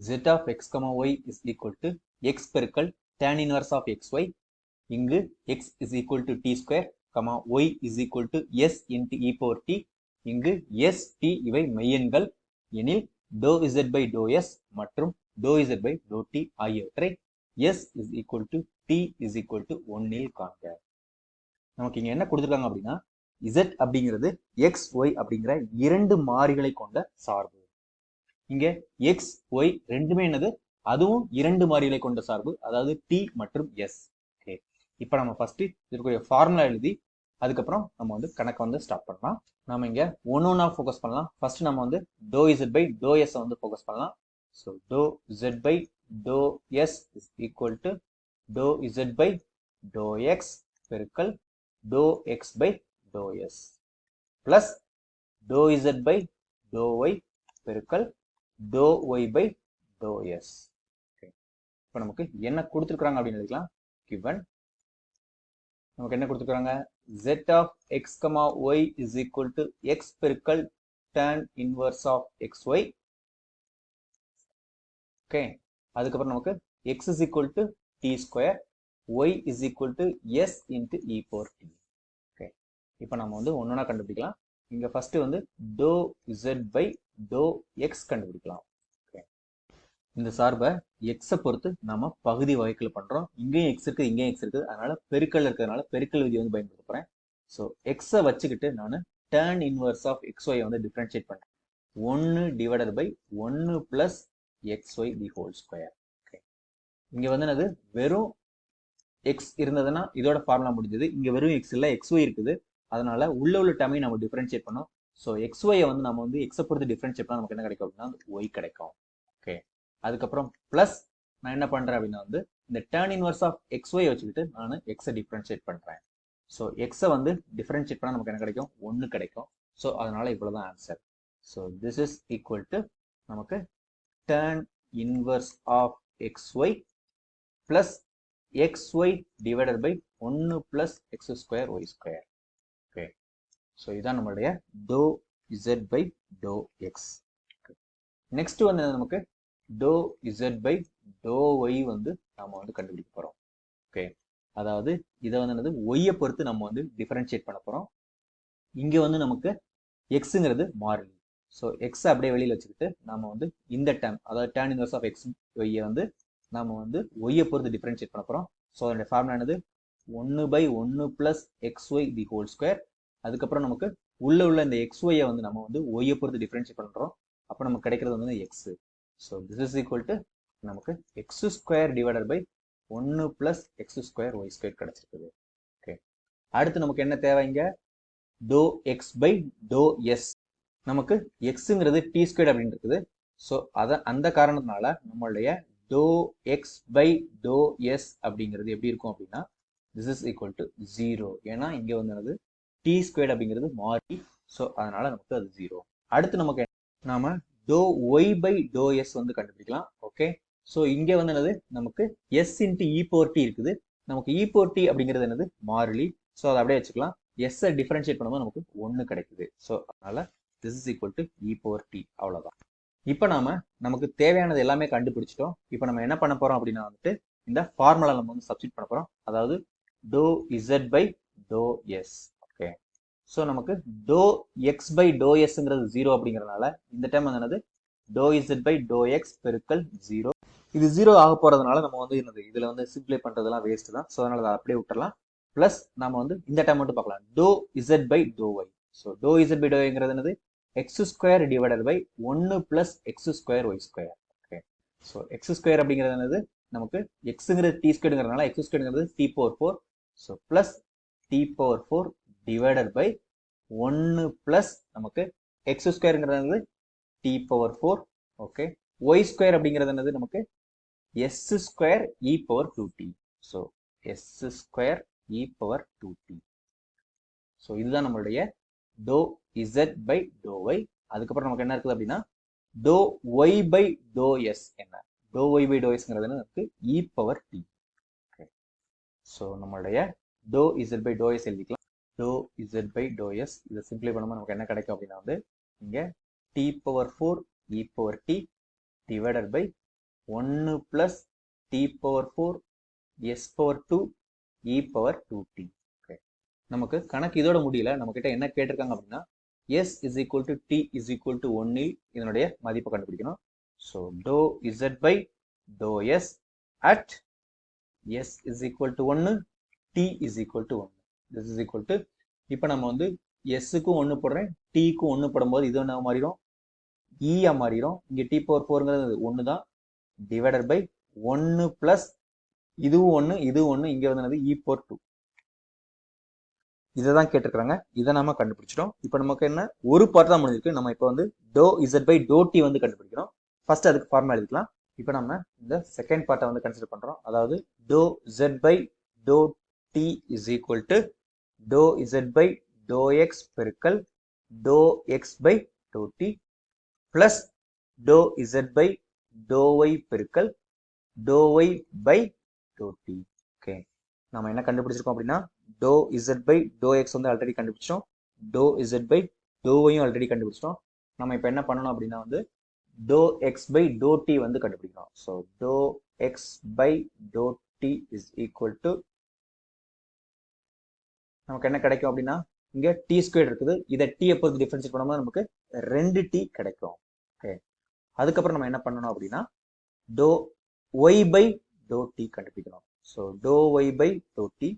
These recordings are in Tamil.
z of x, y is equal to x பெருக்கல் tan inverse of xy இங்கு x is equal to t square, y is equal to s into e power t இங்கு s, t இவை மெய்யெண்கள் எனில் dou z by dou s மற்றும் dou z by dou t ஆகியவற்றை s is equal to t is equal to 1 இல் காண்க நமக்கு இங்க என்ன கொடுத்துருக்காங்க அப்படின்னா z அப்படிங்கிறது x, y அப்படிங்கிற இரண்டு மாறிகளை கொண்ட சார்பு இங்க எக்ஸ் ஒய் ரெண்டுமே என்னது? அதுவும் இரண்டு மாறிகளை கொண்ட சார்பு அதாவது டி மற்றும் எஸ் ஓகே இப்போ நம்ம ஃபர்ஸ்ட் இதற்குரிய ஃபார்முலா எழுதி அதுக்கப்புறம் நம்ம வந்து கணக்கை வந்து ஸ்டார்ட் பண்ணலாம். நம்ம இங்க ஒன்று ஒன்றா ஃபோக்கஸ் பண்ணலாம். ஃபர்ஸ்ட் நம்ம வந்து doe Z by doe S வந்து ஃபோக்கஸ் பண்ணலாம். So doe Z by doe S is equal to doe Z by doe X பெருக்கல் doe X by doe S plus doe Z by doe Y பெருக்கல் doe Y by doe S okay இப்போ நமக்கு என்ன கொடுத்துருக்குறாங்க அப்படின்னு எழுதிக்கலாம். கிவன் நமக்கு என்ன கொடுத்துருக்குறாங்க? Z of X comma Y is equal to X பெருக்கல் tan inverse of X Y okay அதுக்கப்புறம் நமக்கு X is equal to T square Y is equal to S into E four T okay இப்போ நம்ம வந்து ஒன்றுனா கண்டுபிடிக்கலாம். இங்கே ஃபஸ்ட்டு வந்து doe Z by doe X கண்டுபிடிக்கலாம். ஓகே இந்த சார்பை எக்ஸை பொறுத்து நம்ம பகுதி வகைக்கல் பண்றோம். இங்கேயும் எக்ஸ் இருக்கு இங்கேயும் எக்ஸ் இருக்குது அதனால பெருக்கல் இருக்கிறதுனால பெருக்கல் விதி வந்து பயன்படுத்த போறேன். ஸோ எக்ஸை வச்சுக்கிட்டு நான் tan inverse of X Y வந்து டிஃப்ரென்ஷியேட் பண்ணுறேன் ஒன்று டிவைடட் பை ஒன்று plus X Y the whole square okay இங்க வந்து என்னது? வெறும் எக்ஸ் இருந்ததுன்னா இதோட ஃபார்முலா முடிஞ்சது. இங்க வெறும் எக்ஸ் இல்லை எக்ஸ் ஒய் இருக்குது. அதனால உள்ள உள்ள டேமையும் நம்ம டிஃப்ரென்ஷியேட் பண்ணோம். ஸோ எக்ஸ் ஒய்யை வந்து நம்ம வந்து எக்ஸை பொறுத்து டிஃப்ரெண்ட் நமக்கு என்ன கிடைக்கும் அப்படின்னா ஒய் கிடைக்கும். ஓகே அதுக்கப்புறம் ப்ளஸ் நான் என்ன பண்ணுறேன் அப்படின்னா வந்து இந்த tan inverse of X Y வச்சுக்கிட்டு நான் எக்ஸை டிஃப்ரென்ஷியேட் பண்ணுறேன் ஸோ எக்ஸை வந்து டிஃப்ரென்ஷியேட் பண்ணால் நமக்கு என்ன கிடைக்கும்? ஒன்று கிடைக்கும். ஸோ அதனால் இவ்வளோ தான் answer so this is equal to நமக்கு tan inverse of X Y plus X Y divided by ஒன்று plus X square Y square okay so இதுதான் நம்மளுடைய doe Z by doe X next வந்து நமக்கு? Doe Z by doe Y வந்து நம்ம வந்து கண்டுபிடிக்க போகிறோம் ஓகே அதாவது இதை வந்து என்னது? ஒய்யை பொறுத்து நம்ம வந்து டிஃபரன்ஷியேட் பண்ண போகிறோம் இங்கே வந்து நமக்கு எக்ஸுங்கிறது மாறிலி. ஸோ எக்ஸ் அப்படியே வெளியில் வச்சுக்கிட்டு நம்ம வந்து இந்த டேன் அதாவது டேன் இன்வர்ஸ் ஆஃப் எக்ஸ் ஒய்யை வந்து நம்ம வந்து ஒய்யை பொறுத்து டிஃபரன்ஷியேட் பண்ண போகிறோம் ஸோ அதனுடைய ஃபார்முலா என்னது? ஒன்று பை ஒன்று plus X Y the whole square அதுக்கப்புறம் நமக்கு உள்ள உள்ள இந்த எக்ஸ் ஒய்யை வந்து நம்ம வந்து ஒய்யை பொறுத்து டிஃப்ரென்ஷியேட் பண்றோம். அப்போ நமக்கு கிடைக்கிறது வந்து X so this is equal to நமக்கு எக்ஸ் ஸ்கொயர் டிவைடட் பை ஒன்று plus X square Y square கிடைச்சிருக்குது. ஓகே அடுத்து நமக்கு என்ன தேவை இங்க? Doe X by doe S நமக்கு எக்ஸுங்கிறது டி ஸ்கொயர் அப்படின்னு இருக்குது. ஸோ அதை அந்த காரணத்தினால நம்மளுடைய doe X by doe S அப்படிங்கிறது எப்படி இருக்கும் அப்படின்னா this is equal to zero ஏன்னா இங்கே வந்து டி ஸ்கொயர்ட் அப்படிங்கிறது மாறி ஸோ அதனால நமக்கு அது ஜீரோ அடுத்து நமக்கு நாம doe Y by doe S வந்து கண்டுபிடிக்கலாம் ஓகே ஸோ இங்கே வந்து என்னது? நமக்கு எஸ் இன்ட்டு இ போர்ட்டி இருக்குது. நமக்கு e இ போர்ட்டி அப்படிங்கிறது என்னது? மாறிலி. ஸோ அதை அப்படியே வச்சுக்கலாம். எஸ்ஸை டிஃபரன்ஷியேட் பண்ணும்போது நமக்கு ஒன்று கிடைக்குது. ஸோ அதனால this is equal to E power T அவ்வளோதான் இப்போ நாம நமக்கு தேவையானது எல்லாமே கண்டுபிடிச்சிட்டோம். இப்போ நம்ம என்ன பண்ண போறோம் அப்படின்னா வந்துட்டு இந்த ஃபார்முலா நம்ம வந்து சப்ஸ்டிட் பண்ண போறோம். அதாவது doe Z by doe S so நமக்கு டோ எக்ஸ் பை டோ எஸ்ங்கிறது ஜீரோ அப்படிங்கிறதுனால இந்த டைம் வந்து என்னது? Doe Z by doe X பெருக்கல் ஜீரோ இது ஜீரோ ஆக போறதுனால நம்ம வந்து என்னது? இதுல வந்து சிம்பிளை பண்றதெல்லாம் வேஸ்ட் தான். ஸோ அதனால அதை அப்படியே விட்டுறலாம். பிளஸ் நம்ம வந்து இந்த டைம் மட்டும் பார்க்கலாம். Doe Z by doe Y so doe Z by டோங்கிறது என்னது? எக்ஸ் ஸ்கொயர் டிவைடட் பை ஒன்னு plus X square Y square okay so X square அப்படிங்கிறது என்னது? நமக்கு எக்ஸுங்கிறது டி ஸ்கொயருங்கிறதுனால X ஸ்கொயருங்கிறது T power four so plus T power four divided by ஒன்னு ப்ளஸ் நமக்கு X ஸ்கொயருங்கிறது T power four okay Y square அப்படிங்கிறது என்னது? நமக்கு S square E power two T so S square E power two T so இதுதான் நம்மளுடைய doe Z by doe Y அதுக்கப்புறம் நமக்கு என்ன இருக்குது அப்படின்னா doe Y by doe S என்ன? டோ ஒய் பை டோ எஸ்ங்கிறது நமக்கு E power T okay so நம்மளுடைய doe Z by doe S எழுதிக்கலாம். Doe Z by doe S இதை சிம்பிளை பண்ணும்போது நமக்கு என்ன கிடைக்கும் அப்படின்னா வந்து இங்கே T power four E power T divided by ஒன்று plus T power four S power two E power two T okay நமக்கு கணக்கு இதோட முடியல. நம்மக்கிட்ட என்ன கேட்டிருக்காங்க அப்படின்னா S is equal to T is equal to ஒன்னில் இதனுடைய மதிப்பை கண்டுபிடிக்கணும். So doe Z by doe S at S is equal to ஒன்று டி இஸ் ஈக்குவல் டு ஒன்று திஸ் இஸ் ஈக்குவல் டு இப்போ நம்ம வந்து எஸ்ஸுக்கும் ஒன்று போடுறேன் டீக்கும் ஒன்று போடும்போது இது என்ன மாறிடும்? E ஈயா மாறிடும். இங்கே டி பவர் ஃபோருங்கிறது ஒன்று தான். டிவைடட் பை ஒன்று ப்ளஸ் இதுவும் ஒன்று இதுவும் ஒன்று இங்கே வந்து இ பவர் டூ இதை தான் கேட்டிருக்கிறாங்க. இதை நம்ம கண்டுபிடிச்சிட்டோம். இப்போ நமக்கு என்ன? ஒரு பார்ட் தான் முடிஞ்சிருக்கு. நம்ம இப்போ வந்து doe Z by doe T வந்து கண்டுபிடிக்கிறோம். ஃபர்ஸ்ட் அதுக்கு ஃபார்முலா எழுதிக்கலாம். இப்போ நம்ம இந்த செகண்ட் பார்ட்டை வந்து கன்சிடர் பண்ணுறோம் அதாவது doe Z by doe T is equal to doe Z by doe X பெருக்கல் doe X by doe T plus doe Z by doe Y பெருக்கல் doe Y by doe T okay நம்ம என்ன கண்டுபிடிச்சிருக்கோம் அப்படின்னா doe Z by doe X வந்து ஆல்ரெடி கண்டுபிடிச்சோம் டோ இசட் பை டோ ஒய்யும் ஆல்ரெடி கண்டுபிடிச்சிட்டோம். நம்ம இப்போ என்ன பண்ணணும் அப்படின்னா வந்து doe X by doe T வந்து கண்டுபிடிக்கணும். So doe X by doe T is equal to நமக்கு என்ன கிடைக்கும் அப்படின்னா இங்க டி ஸ்கொயர் இருக்குது. இதை டீயை பொறுத்து டிஃபரன்ஷியேட் பண்ணும்போது நமக்கு ரெண்டு டி கிடைக்கும். ஓகே அதுக்கப்புறம் நம்ம என்ன பண்ணணும் அப்படின்னா doe Y by doe T கண்டுபிடிக்கணும். So doe Y by doe T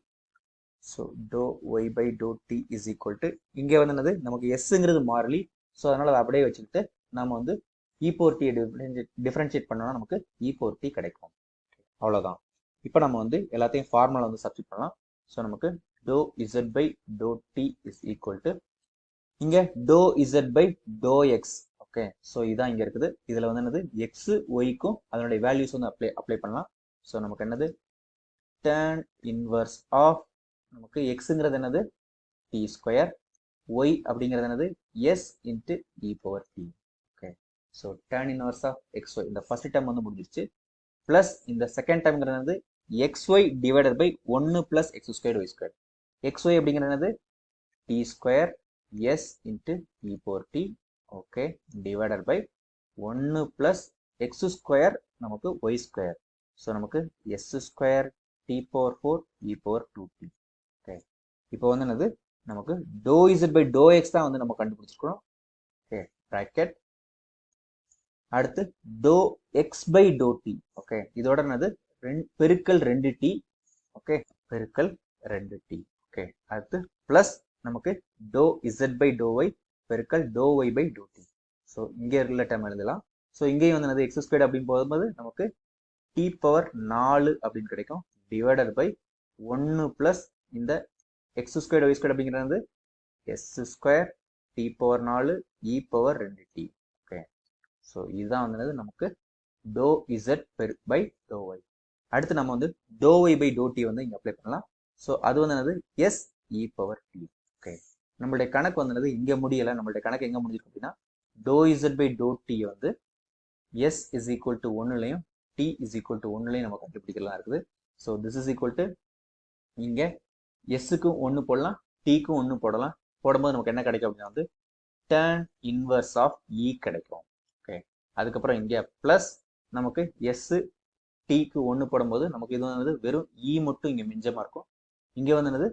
so doe Y by doe T is equal to இங்கே வந்து என்னது? நமக்கு எஸ்ங்கிறது மாறிலி. ஸோ அதனால் அதை அப்படியே வச்சுக்கிட்டு நம்ம வந்து இ போர் டி டிஃபரன்ஷியேட் பண்ணோம்னா நமக்கு இ போர் டி கிடைக்கும். அவ்வளோதான் இப்போ நம்ம வந்து எல்லாத்தையும் ஃபார்முலா வந்து சப்ஸ்டிட் பண்ணலாம். ஸோ நமக்கு doe Z by doe T is equal to இங்கே doe Z by doe X okay so இதான் இங்கே இருக்குது. இதில் வந்து என்னது? எக்ஸு ஒய்க்கும் அதனுடைய வேல்யூஸ் வந்து அப்ளை அப்ளை பண்ணலாம். ஸோ நமக்கு என்னது? டேன் இன்வர்ஸ் ஆஃப் நமக்கு எக்ஸுங்கிறது என்னது? டி ஸ்கொயர் ஒய் அப்படிங்கிறது என்னது? S into E power T okay so tan inverse of X Y இந்த ஃபர்ஸ்ட் டைம் வந்து முடிஞ்சிருச்சு. ப்ளஸ் இந்த செகண்ட் டைம்ங்கிறது என்னது? எக்ஸ் ஒய் டிவைடட் பை ஒன்று plus X square Y square X Y என்னது T square S into E power T okay divided by ஒன்று ப்ளஸ் எக்ஸ் ஸ்கொயர் நமக்கு ஒய் ஸ்கொயர் ஸோ நமக்கு S square T power four E power two T okay இப்போ வந்து என்னது? நமக்கு doe Z by doe X தான் வந்து நம்ம கண்டுபிடிச்சிருக்கணும் ஓகே ப்ராக்கெட் அடுத்து doe X by doe T okay இதோட என்னது? ரெண்டு பெருக்கல் ரெண்டு டி ஓகே பெருக்கல் ரெண்டு டி ஓகே. அடுத்து ப்ளஸ் நமக்கு doe Z by doe Y பெருக்கல் doe Y by doe T so இங்கே இருக்கிற டைம் எழுதலாம். ஸோ இங்கேயும் வந்து என்னது? எக்ஸ் ஸ்கொயர் அப்படின்னு போகும்போது நமக்கு டி பவர் நாலு அப்படின்னு கிடைக்கும். டிவைடட் பை ஒன்று ப்ளஸ் இந்த எக்ஸ் ஸ்கொயர் ஒய் ஸ்கொயர் அப்படிங்கிறது எஸ் ஸ்கொயர் டி பவர் நாலு e இ பவர் ரெண்டு டி ஓகே ஸோ இதுதான் வந்து நமக்கு doe Z per by doe Y அடுத்து நம்ம வந்து doe Y by doe T வந்து இங்கே அப்ளை பண்ணலாம். ஸோ அது வந்து என்னது? S E power T okay நம்மளுடைய கணக்கு வந்து என்னது? இங்கே முடியலை. நம்மளுடைய கணக்கு எங்கே முடிஞ்சிருக்கு அப்படின்னா doe Z by doe T வந்து எஸ் இஸ் ஈக்குவல் டு ஒன்றுலையும் டி இஸ் ஈக்குவல் டு ஒன்றுலையும் நம்ம கண்டுபிடிக்கலாம் இருக்குது. So this is equal to இங்கே எஸ்ஸுக்கும் ஒன்று போடலாம் டீக்கும் ஒன்று போடலாம். போடும்போது நமக்கு என்ன கிடைக்கும் அப்படின்னா வந்து டேன் இன்வர்ஸ் ஆஃப் இ கிடைக்கும். ஓகே அதுக்கப்புறம் இங்கே ப்ளஸ் நமக்கு எஸ்ஸு டீக்கு ஒன்று போடும்போது நமக்கு இது வந்து வெறும் இ மட்டும் இங்கே மிஞ்சமாக இருக்கும். இங்கே வந்து என்னது?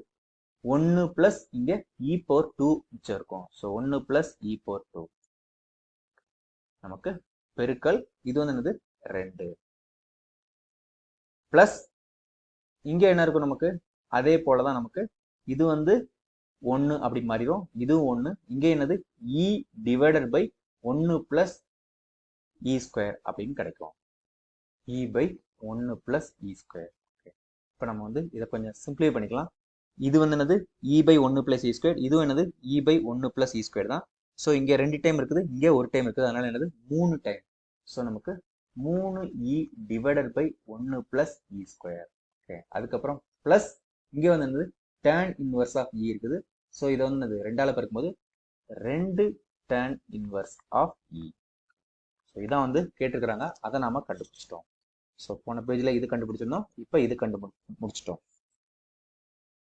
ஒன்று ப்ளஸ் இங்கே இ e பவர் டூ மிச்சம் இருக்கும் ஸோ ஒன்று plus E e power two நமக்கு பெருக்கல் இது வந்து என்னது? ரெண்டு. ப்ளஸ் இங்கே என்ன இருக்கும் நமக்கு? அதே போல தான் நமக்கு. இது வந்து ஒன்று அப்படி மாறிடும். இதுவும் ஒன்று இங்கே என்னது? இ டிவைடட் பை ஒன்று ப்ளஸ் இ ஸ்கொயர் அப்படின்னு கிடைக்கும். இ பை ஒன்று ப்ளஸ் இ ஸ்கொயர் இப்போ நம்ம வந்து இதை கொஞ்சம் சிம்பிளை பண்ணிக்கலாம். இது வந்து என்னது? இ பை ஒன்று ப்ளஸ் இ ஸ்கொயர் இதுவும் என்னது? இ பை ஒன்று ப்ளஸ் இ ஸ்கொயர் தான். ஸோ இங்கே ரெண்டு டைம் இருக்குது. இங்கே ஒரு டைம் இருக்குது. அதனால என்னது? மூணு டைம் ஸோ நமக்கு மூணு இ டிவைடட் பை ஒன்று ப்ளஸ் இ ஸ்கொயர் ஓகே அதுக்கப்புறம் ப்ளஸ் இங்கே வந்து என்னது? டேன் இன்வர்ஸ் ஆஃப் இ இருக்குது. ஸோ இதை வந்து என்னது? ரெண்டால ரெண்டு tan inverse of e so இதான் வந்து கேட்டிருக்கிறாங்க. அதை நாம கண்டுபிடிச்சிட்டோம். ஸோ போன பேஜில் இது கண்டுபிடிச்சிருந்தோம். இப்போ இது கண்டு முடிச்சிட்டோம்